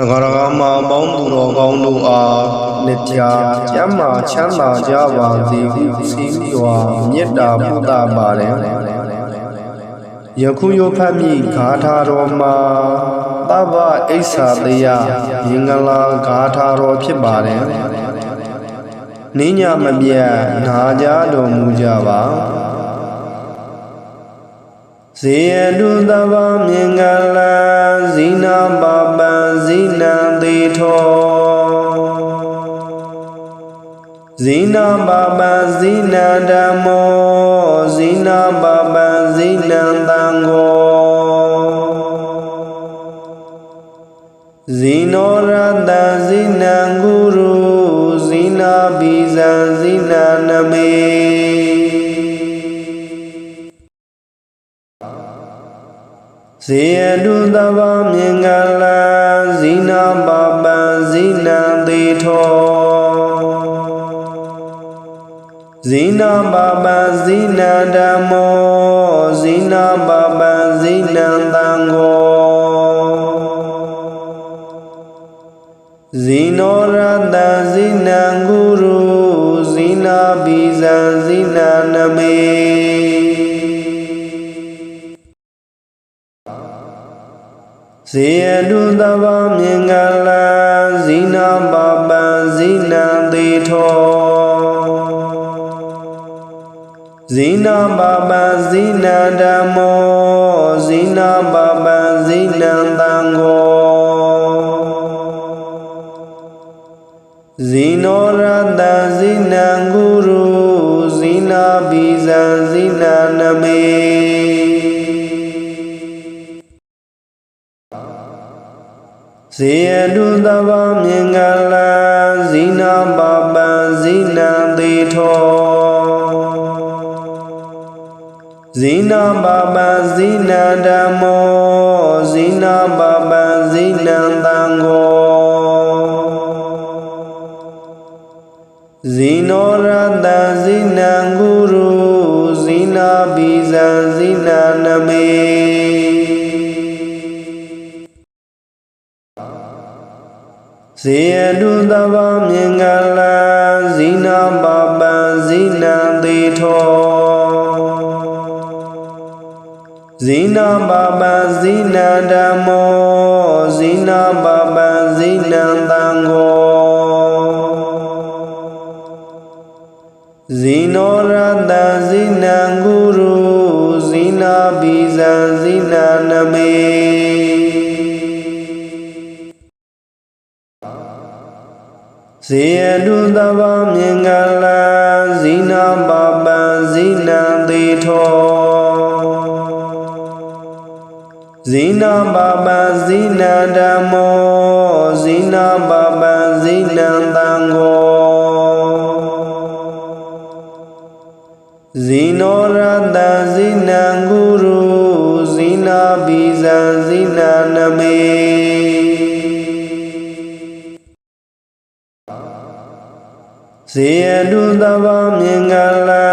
တဂရဂမပေါင်းသူတော်ကောင်းတို့အားနှစ်ပြားကျမ်းမာချမ်းသာကြပါစေဟုစီးပြီးွာမေတ္တာပို့တာပါတယ်ယခုယဖတ်မိဂါထာတော်မှာသဗ္ဗအိစ္ဆာတယမင်္ဂလာဂါထာတော်ဖြစ်ပါတယ်နင်းညမပြတ်နာကြတော်မူကြပါဇေယတုသဗ္ဗမြင်္ဂလာ ဇိနာပပံဇိနံသေထောဇိနာပပံဇိနံဓမ္မောဇိနာပပံဇိနံသံဃော ဇေယတုသဗ္ဗမြင်္ဂလာဇိနာပပံဇိနံသေထောဇိနာပပံဇိနံဓမ္မောဇိနာပပံဇိနံသံဃော ဇေယတုသဗ္ဗမြင်္ဂလာဇိနာပပံဇိနံသေထောဇိနာပပံဇိနံဓမ္မောဇိနာပပံဇိနံသံဃောဇိနောရတံဇိနံဂုရုဇိနာဘိဇံဇိနာနမေ ဇေယတုသဗ္ဗမြင်္ဂလာဇိနာပပံဇိနံသေထောဇိနာပပံဇိနံဓမ္မောဇိနာပပံဇိနံသံဃောဇိနော ဇေယတုသဗ္ဗမြင်္ဂလာဇိနာပပံဇိနံသေထောဇိနာပပံဇိနံဓမ္မောဇိနာပပံဇိနံသံဃောဇိနောရတံဇိနံဂုရုဇိနာဘိဇံဇိနာနမေ ဇေယတုသဗ္ဗမြင်္ဂလာဇိနာပပံဇိနံသေထောဇိနာပပံဇိနံဓမ္မောဇိနာပပံဇိနံသံဃောဇိနောရတံဇိနံဂုရုဇိနာဘိဇံဇိနာနမေ ယတုသဗ္ဗမြင်္ဂလာ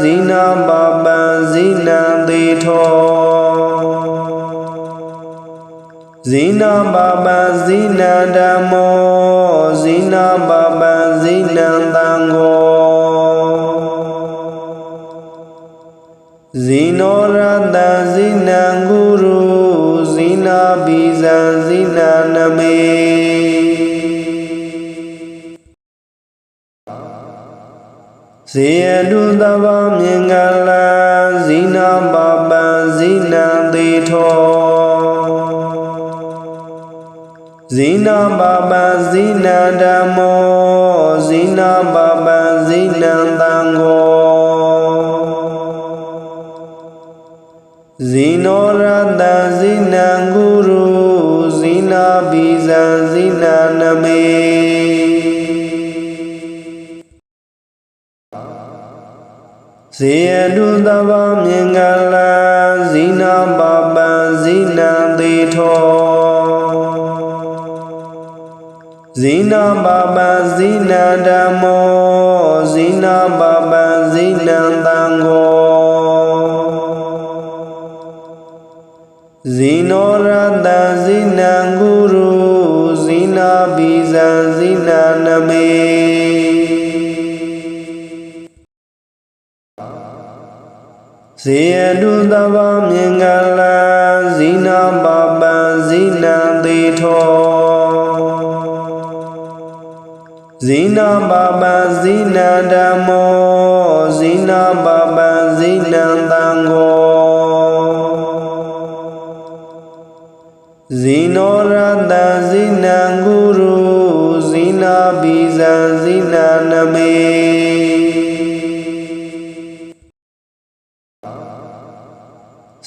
ဇိနာပပံဇိနံသေထောဇိနာပပံဇိနံဓမ္မောဇိနာပပံဇိနံသံဃောဇိနောရတံဇိနံဂုရုဇိနာဘိဇံဇိနာနမေ ဇေယတုသဗ္ဗမြင်္ဂလာဇိနာပပံဇိနံသေထောဇိနာပပံဇိနံဓမ္မောဇိနာပပံဇိနံသံဃောဇိနောရတံဇိနံဂုရုဇိနာဘိဇံဇိနာနမေ ဇေယတုသဗ္ဗမြင်္ဂလာဇိနာပပံဇိနံသေထောဇိနာပပံဇိနံဓမ္မောဇိနာပပံဇိနံသံဃောဇိနောရတံဇိနံဂုရုဇဇိနာနမေ ဇေယတုတဗ္ဗမြင်္ဂလာဇိနာပပံဇိနံသေထောဇိနာပပံဇိနံဓမ္မောဇိနာပပံဇိနံသံဃောဇိနောရတံဇိနံဂုရုဇိနာပိဇံဇိနာ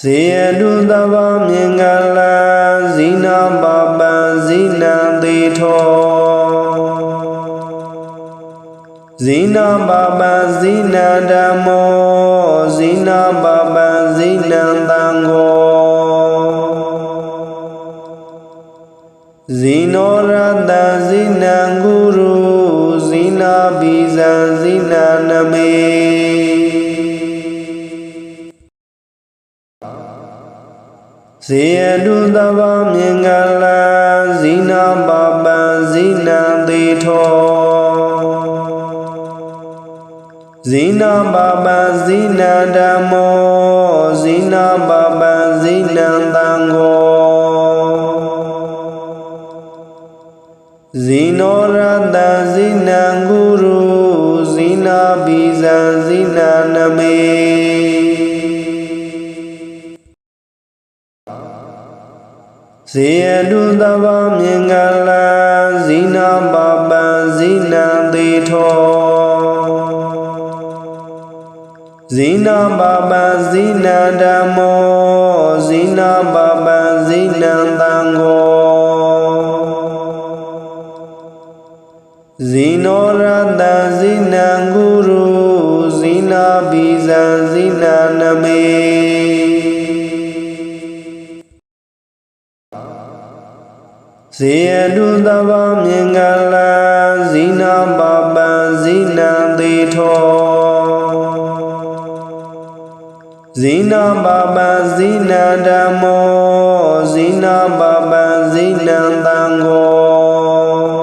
ဇေယတုတဗ္ဗမြင်္ဂလာဇိနာပပံဇိနံသေထောဇိနာပပံဇိနံဓမ္မောဇိနာပပံဇိနံသံဃောဇိနောရတံဇိနံဂုရုဇိနာပိဇံဇိနာနမေ ဇေယတုတဗ္ဗမြင်္ဂလာဇိနာပပံဇိနံသေထောဇိနာပပံဇိနံဓမ္မောဇိနာပပံဇိနံသံဃောဇိနောရတံဇိနံဂုရုဇိနာပိဇံဇိနာနမေ ဇေယတုတဗ္ဗမြင်္ဂလာဇိနာပပံဇိနံသေထောဇိနာပပံဇိနံဓမ္မောဇိနာပပံဇိနံသံဃောဇိနောရတံဇိနံဂုရုဇိနာပိဇံဇိနာနမေ ဇေယတုတဗ္ဗမြင်္ဂလာဇိနာပပံဇိနံသေထောဇိနာပပံဇိနံဓမ္မောဇိနာပပံဇိနံသံဃော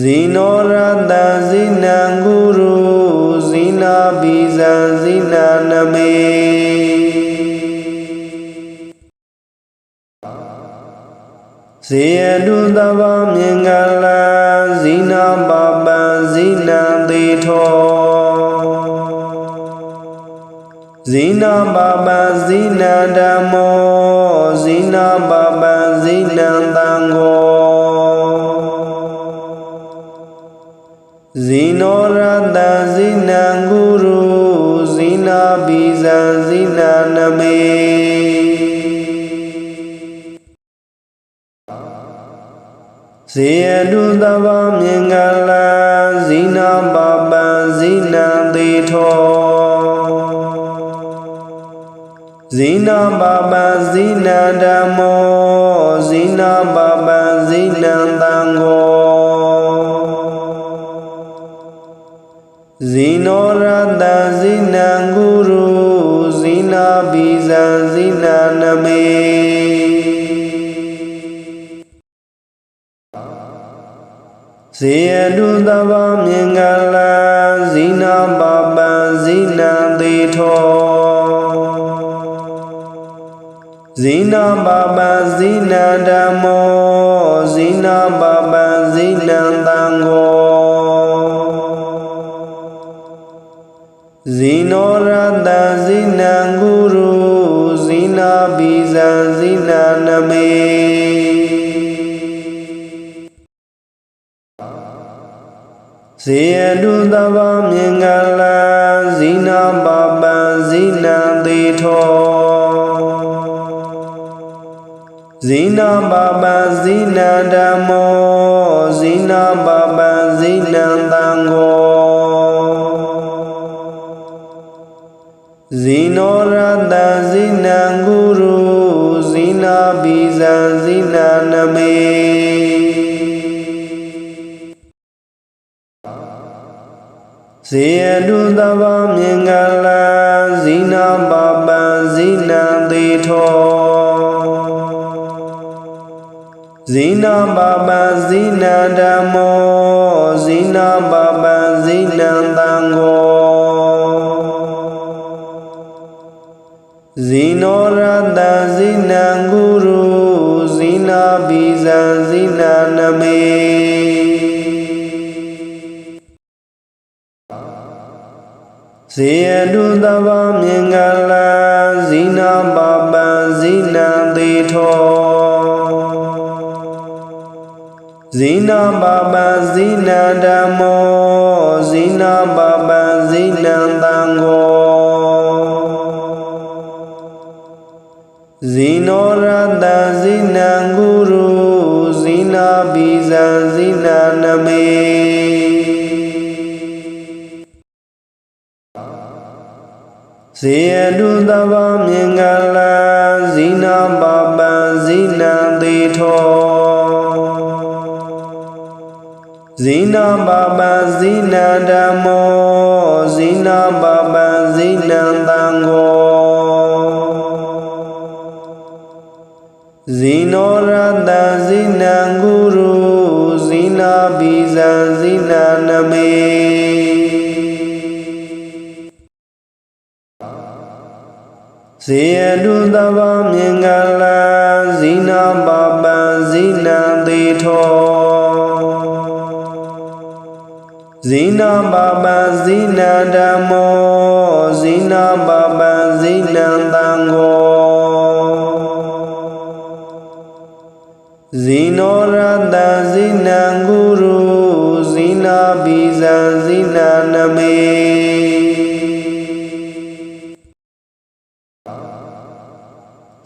ဇိနောရတံဇိနံဂုရုဇိနာပိဇံဇိနာနမေ ဇေယတုတဗ္ဗမြင်္ဂလာဇိနာပပံဇိနံသေထောဇိနာပပံဇိနံဓမ္မောဇိနာပပံဇိနံသံဃောဇိနောရတံဇိနံဂုရုဇိနာပိဇံဇိနာနမေ ဇေယတုတဗ္ဗမြင်္ဂလာဇိနာပပံဇိနံသေထောဇိနာပပံဇိနံဓမ္မောဇိနာပပံဇိနံသံဃော ဇေယတုတဗ္ဗမြင်္ဂလာဇိနာပပံဇိနံသေထောဇိနာပပံဇိနံဓမ္မောဇိနာပပံဇိနံသံဃောဇိနောရတံ ယတုတဗ္ဗမြင်္ဂလာဇိနာပပံဇိနံသေထောဇိနာပပံဇိနံဓမ္မောဇိနာပပံဇိနံသံဃောဇိနောရတံဇိနံဂု ဇေယတုတဗ္ဗမြင်္ဂလာဇိနာပပံဇိနံသေထောဇဇိနာပပံဇိနံဓမ္မောဇိနာပပံဇိနံသံဃောဇိနောရတံဇိနံဂုရုဇိနာပိဇံဇိနာနမေ ဇေယတုတဗ္ဗမြင်္ဂလံဇိနာပပံဇိနံသေထောဇိနာပပံဇိနံဓမ္မောဇိနာပပံဇိနံသံဃောဇိနောရတံဇိနံဂုရုဇိနာပိဇံဇိနာနမေ ဇေယတုတဗ္ဗမြင်္ဂလံဇိနာပပံဇိနံသေထောဇိနာပပံဇိနံဓမ္မောဇိနာပပံဇိနံသံဃောဇိနောရတံဇိနံဂုရုဇိနာပိဇံဇိ ဇေယတုတဗ္ဗမြင်္ဂလံဇိနာပပံဇိနံသေထောဇိနာပပံဇိနံဓမ္မောဇိနာပပံဇိနံသံဃောဇိနောရတံဇိနံဂုရုဇိနာပိဇံဇိနာနမေ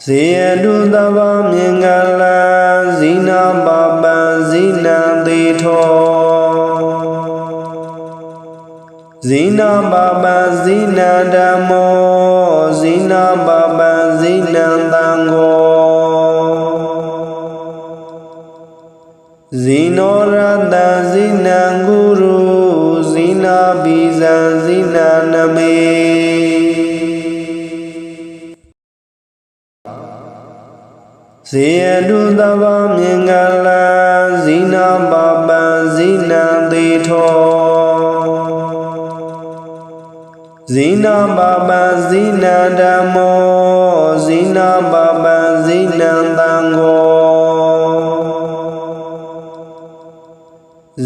ဇေယတုတဗ္ဗမြင်္ဂလံဇိနာပပံဇိနံသေထောဇိနာပပံဇိနံဓမ္မောဇိနာပပံဇိနံသံဃောဇိနောရတံဇိနံဂုရုဇိနာပိဇံဇိနာနမေ ဇေယတုတဗ္ဗမြင်္ဂလံဇိနာပပံဇိနံသေထောဇိနာပပံဇိနံဓမ္မောဇိနာပပံဇိနံသံဃော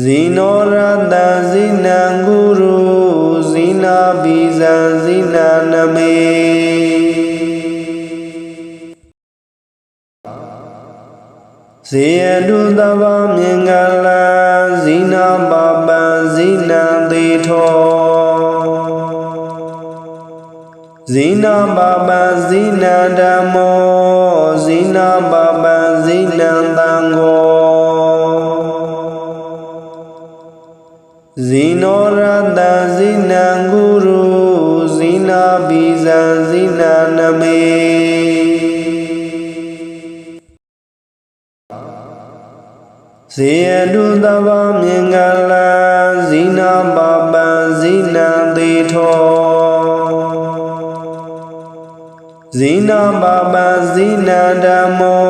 ဇိနောရတံဇိနံဂုရုဇိနာပိဇံဇိနာနမေ ဇေယတုတဗ္ဗမြင်္ဂလံဇိနာပပံဇိနံသေထောဇိနာပပံဇိနံဓမ္မောဇိနာပပံဇိနံသံဃောဇိနောရတံဇိနံဂုရုဇိနာပိဇံဇိနာနမေ ဇေယတုတဗ္ဗမြင်္ဂလံဇိနာပပံဇိနံသေထောဇိနာပပံဇိနံဓမ္မော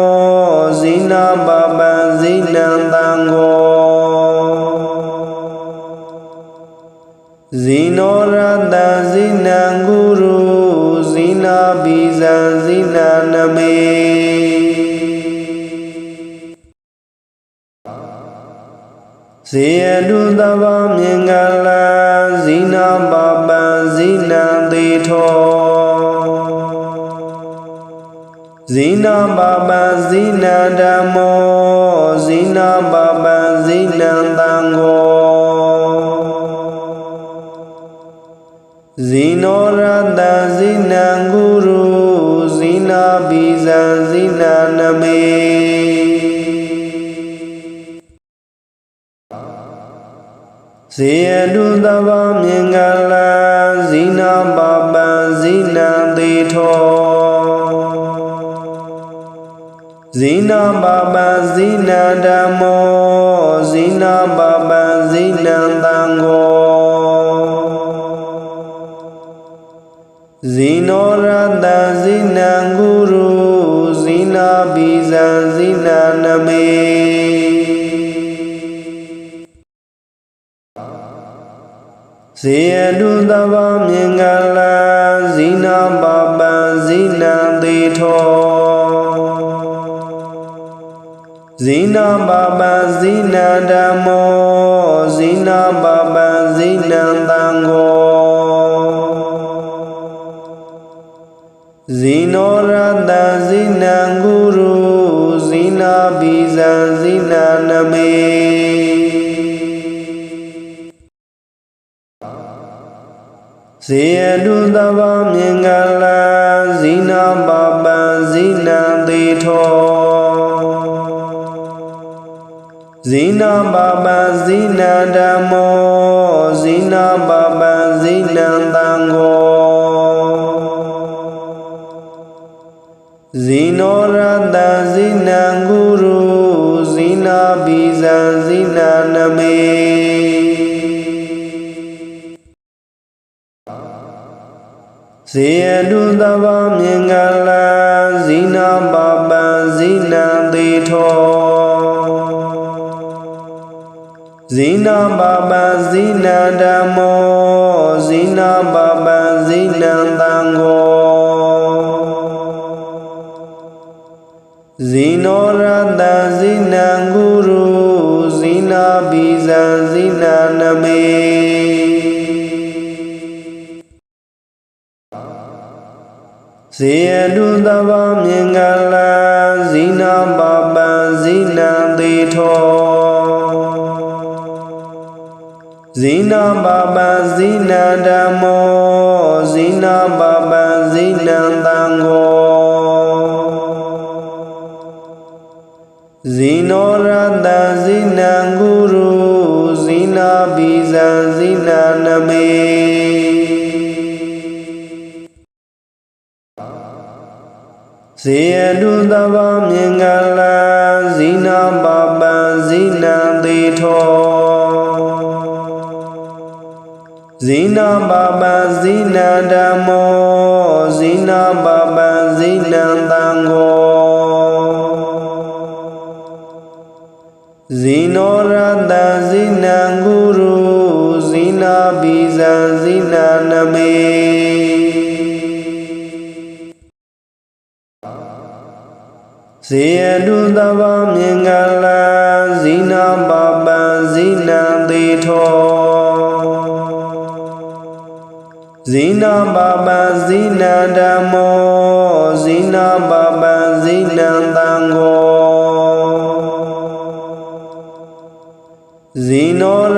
ဇိနာပပံဇိနံသံဃောဇိနောရတံဇိနံဂုရုဇိနာပိဇံဇိနာနမေ ဇေယတုတဗ္ဗမြင်္ဂလံဇိနာပပံဇိနံသေထောဇိနာပပံဇိနံဓမ္မောဇိနာပပံဇိနံသံဃောဇိနောရ ဇေယတုတဗ္ဗမြင်္ဂလံဇိနာပပံဇိနံသေထောဇိနာပပံဇိနံဓမ္မောဇိနာပပံဇိနံသံဃော ဇေယတုသဗ္ဗမြင်္ဂလာဇိနာပပံဇိနံသေထောဇိနာပပံဇိနံဓမ္မောဇိနာပပံဇိနံသံဃောဇိနောရတံဇိနံဂုရုဇိနာဘိဇံဇိနာနမေ ဇေယတုသဗ္ဗမြင်္ဂလာဇိနာပပံဇိနံသေထောဇိနာပပံဇိနံဓမ္မောဇိနာပပံဇိနံသံဃောဇိနောရတံဇိနံဂုရုဇိနာဘိဇံဇိနာနမေ ဇေယတုသဗ္ဗမြင်္ဂလာဇိနာပပံဇိနံသေထောဇိနာပပံဇိနံဓမ္မောဇိနာပပံဇိနံသံဃောဇိနောရတံဇိနံဂုရုဇိနာဘိဇံဇိနာနမေ ဇေယတုသဗ္ဗမြင်္ဂလာဇိနာပပံဇိနံသေထောဇိနာပပံဇိနံဓမ္မောဇိနာပပံဇိနံသံဃောဇိနောရတံဇိနံဂုရုဇိနာဘိဇံဇိနာနမေ ယတုသဗ္ဗမြင်္ဂလာဇိနာပပံဇိနံသေထောဇိနာပပံဇိနံဓမ္မောဇိနာပပံဇိနံသံဃောဇိနောရတံဇိနံဂုရုဇိနာဘိဇံဇိနာနမေ ဇေယတုသဗ္ဗမြင်္ဂလာဇိနာပပံဇိနံသေထောဇိနာပပံဇိနံဓမ္မောဇိနာပပံဇိနံသံဃောဇိနောရတံဇိနံဂု